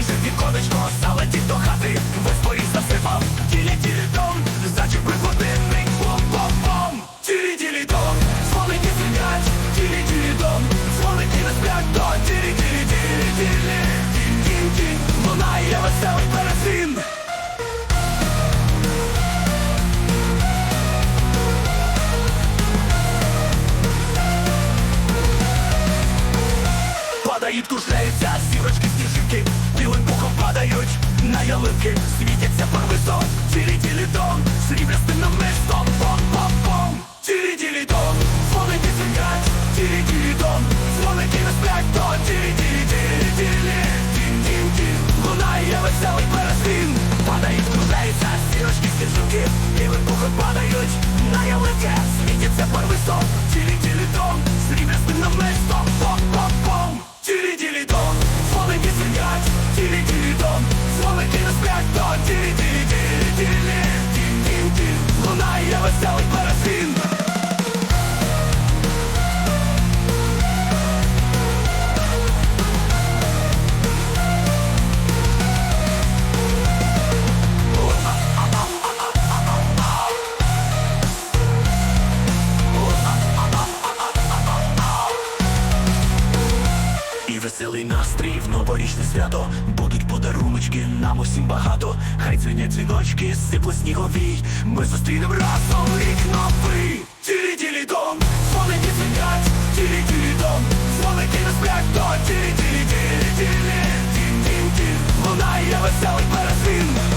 ніже віконечко, залетів до хати, весь поріг засипав. Тілі-тілі дом, зачепив годинник, бом-бом-бом. Тілі-тілі дом, дзвоники звінять, тілі-тілі дом, дзвоники не сплять, то тілі-тілі-тілі-тілі. Тінь-тінь-тінь, лунає веселий пересвін. Падають, кружляються, сірочки, на ялинки Світяться барвисо, тілі-тілі дом Сріблястим намистом, бом-бом-бом Тілі-тілі дом, дзвоники звінять Тілі-тілі дом, дзвоники не сплять То тілі-тілі-тілі-тілі Тінь-тінь-тінь, лунає веселий пересвін Падають, кружляються, сірочки, сніжинки Білим пухом падають на ялинки. Світяться барвисо, лунає веселий пересвін І веселий настрій в новорічне свято. Будуть подаруночки нам усім багато. Хай дзвенять дзвіночки, сипле сніговій Ми зустрінем разом рік новий. Тілі-тілі дом, дзвоники дзвенять Тілі-тілі дом, дзвоники не сплять. То тілі-тілі-тілі-тілі тілі тілі тілі лунає веселий пересвін